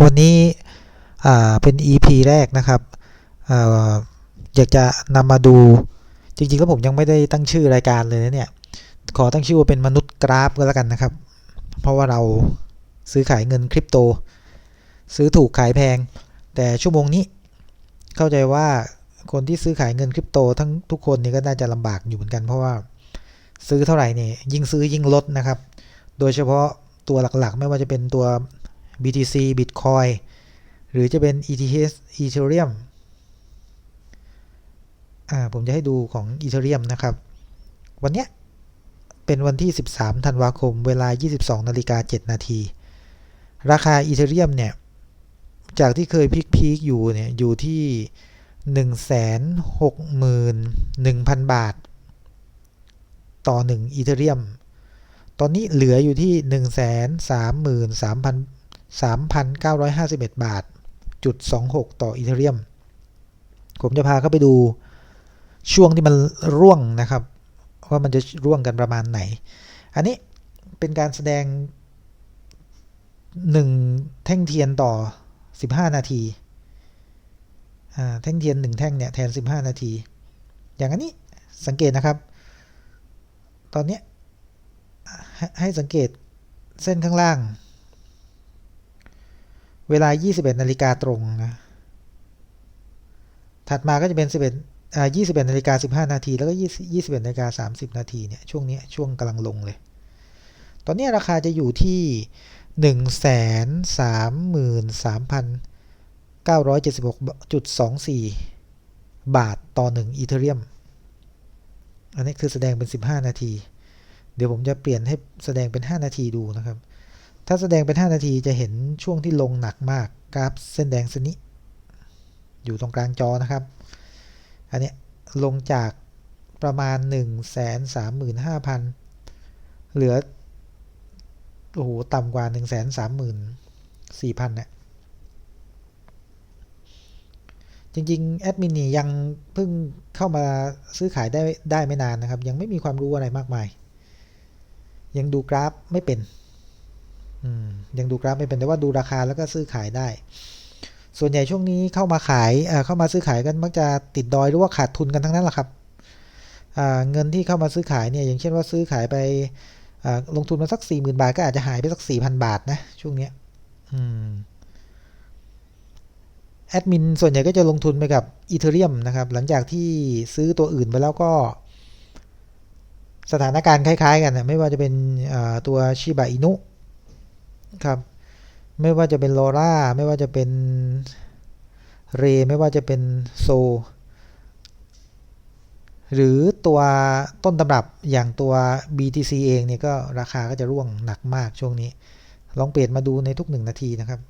วันนี้เป็น EP แรกนะครับออยากจะนำมาดูจริงๆแล้วผมยังไม่ได้ตั้งชื่อรายการเลยนะเนี่ย ขอตั้งชื่อว่าเป็นมนุษย์กราฟก็แล้วกันนะครับ เพราะว่าเราซื้อขายเงินคริปโต ซื้อถูกขายแพง แต่ชั่วโมงนี้ เข้าใจว่าคนที่ซื้อขายเงินคริปโต ทั้งทุกคนนี่ก็น่าจะลำบากอยู่เหมือนกันเพราะว่าซื้อเท่าไหร่นี่ยิ่งซื้อยิ่งลดนะครับ โดยเฉพาะตัวหลักๆ ไม่ว่าจะเป็นตัว BTC Bitcoin หรือจะเป็น ETH Ethereum อ่าผมจะให้ดูของ Ethereum นะครับ วันเนี้ยเป็นวันที่ 13 ธันวาคม เวลา 22นาฬิกา7นาที ราคา Ethereum เนี่ย จากที่เคยพีคๆอยู่เนี่ย อยู่ที่ 161,000 บาท ต่อ 1 Ethereum ตอนนี้เหลืออยู่ที่ 133,000 3,951 บาทจุด26 ต่ออีเทเรียม ผมจะพาเข้าไปดูช่วงที่มันร่วงนะครับ ว่ามันจะร่วงกันประมาณไหน อันนี้เป็นการแสดง 1 แท่งเทียนต่อ 15 นาทีแท่งเทียน 1 แท่งเนี่ยแทน 15 นาที อย่างอันนี้สังเกตนะครับ ตอนนี้ให้สังเกตเส้นข้างล่าง เวลา 21นาฬิกาตรงนะถัดมาก็จะเป็น 11อ่า21นาฬิกา15 นาที แล้วก็21นาฬิกา30 นาทีเนี่ยช่วงนี้ช่วงกำลังลงเลย ตอนนี้ราคาจะอยู่ที่133,976.24 บาทต่อ 1 อีเทเรียม อันนี้คือแสดงเป็น 15 นาที เดี๋ยวผมจะเปลี่ยนให้แสดงเป็น 5 นาทีดูนะครับ ถ้าแสดงเป็น 5 นาทีจะเห็นช่วงที่ลงหนักมากกราฟเส้นแดงเส้นนี้ อยู่ตรงกลางจอนะครับ อันนี้ลงจากประมาณ 1 3 5 0 0 0 เหลือโอ้โหต่ำกว่า 1 3 4 0 0 0เนี่ยจริงๆแอดมินนี่ยังเพิ่งเข้ามาซื้อขายได้ได้ไม่นานนะครับ ยังไม่มีความรู้อะไรมากมาย ยังดูกราฟไม่เป็น ยังดูกราฟไม่เป็นแต่ว่าดูราคาแล้วก็ซื้อขายได้ ส่วนใหญ่ช่วงนี้เข้ามาขายเข้ามาซื้อขายกันมักจะติดดอยหรือว่าขาดทุนกันทั้งนั้นแหละครับเงินที่เข้ามาซื้อขายเนี่ยอย่างเช่นว่าซื้อขายไปลงทุนมาสัก40,000บาทก็อาจจะหายไปสัก4,000บาทนะช่วงนี้แอดมินส่วนใหญ่ก็จะลงทุนไปกับอีเทเรียมนะครับ หลังจากที่ซื้อตัวอื่นไปแล้วก็ สถานการณ์คล้าย ๆ กันนะไม่ว่าจะเป็นตัวชิบะอินุ ครับ ไม่ว่าจะเป็นโลราไม่ว่าจะเป็นเร ไม่ว่าจะเป็นโซ หรือตัวต้นตำรับอย่างตัว BTC เองเนี่ยก็ราคาก็จะร่วงหนักมากช่วงนี้ ลองเปลี่ยนมาดูในทุกหนึ่งนาทีนะครับ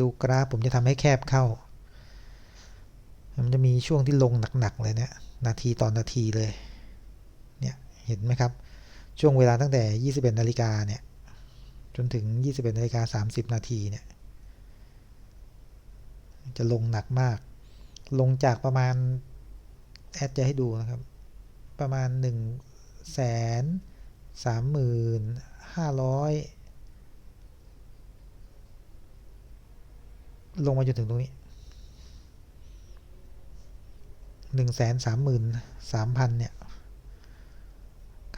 ดูกราฟผมจะทำให้แคบเข้า มันจะมีช่วงที่ลงหนัก ๆ เลยเนะี่ยนาทีต่อนนาทีเลย เห็นไหมครับ ช่วงเวลาตั้งแต่ 21นาฬิกาเนี่ย จนถึง 21นาฬิกา30 นาทีเนี่ย จะลงหนักมาก ลงจากประมาณ แอดจะให้ดูนะครับ ประมาณ 1 3 5 0 0ลงมาจนถึงตรงนี้1 3 3 3 0 0 0เนี่ย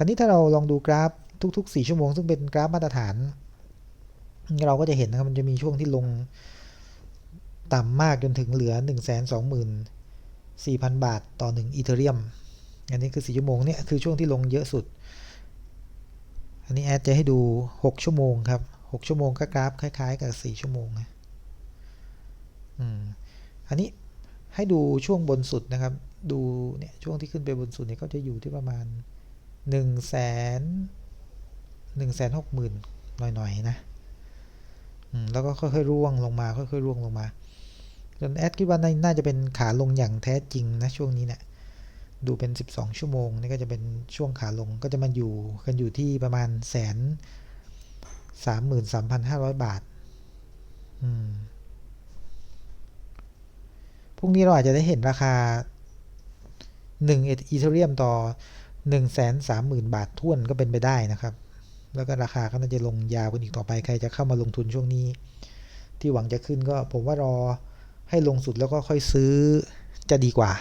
ราวนี้ถ้าเราลองดูกราฟทุก ๆ 4 ชั่วโมง ซึ่งเป็นกราฟมาตรฐาน เราก็จะเห็นนะครับมันจะมีช่วงที่ลงต่ำมากจนถึงเหลือ 1 2 4 0 0 0 บาทต่อ 1 อีเทเรียม อันนี้คือ 4 ชั่วโมงเนี่ยคือช่วงที่ลงเยอะสุด อันนี้แอดจะให้ดู 6 ชั่วโมงครับ 6 ชั่วโมงก็กราฟคล้ายๆ กับ 4 ชั่วโมงอืมอันนี้ให้ดูช่วงบนสุดนะครับ ดูเนี่ยช่วงที่ขึ้นไปบนสุดเนี่ยก็จะอยู่ที่ประมาณ หนึ่งแสนหนึ่งแสนหกหมื่นหน่อยๆนะแล้วก็ค่อยๆร่วงลงมา ค่อยๆร่วงลงมาจนแอดคิดว่าน่าจะเป็นขาลงอย่างแท้จริงนะช่วงนี้เนะี่ยดูเป็น 12 ชั่วโมงนี่ก็จะเป็นช่วงขาลงก็จะมาอยู่กันอยู่ที่ประมาณแสนสามหมื่นสามพันห้าร้อยบาทพรุ่งนี้เราอาจจะได้เห็นราคา1อีเทเรียมต่อ 1 3 0 0 0 0บาทท่วนก็เป็นไปได้นะครับ แล้วก็ราคาก็น่าจะลงยาวกันอีกต่อไปใครจะเข้ามาลงทุนช่วงนี้ ที่หวังจะขึ้นก็ผมว่ารอให้ลงสุดแล้วก็ค่อยซื้อจะดีกว่า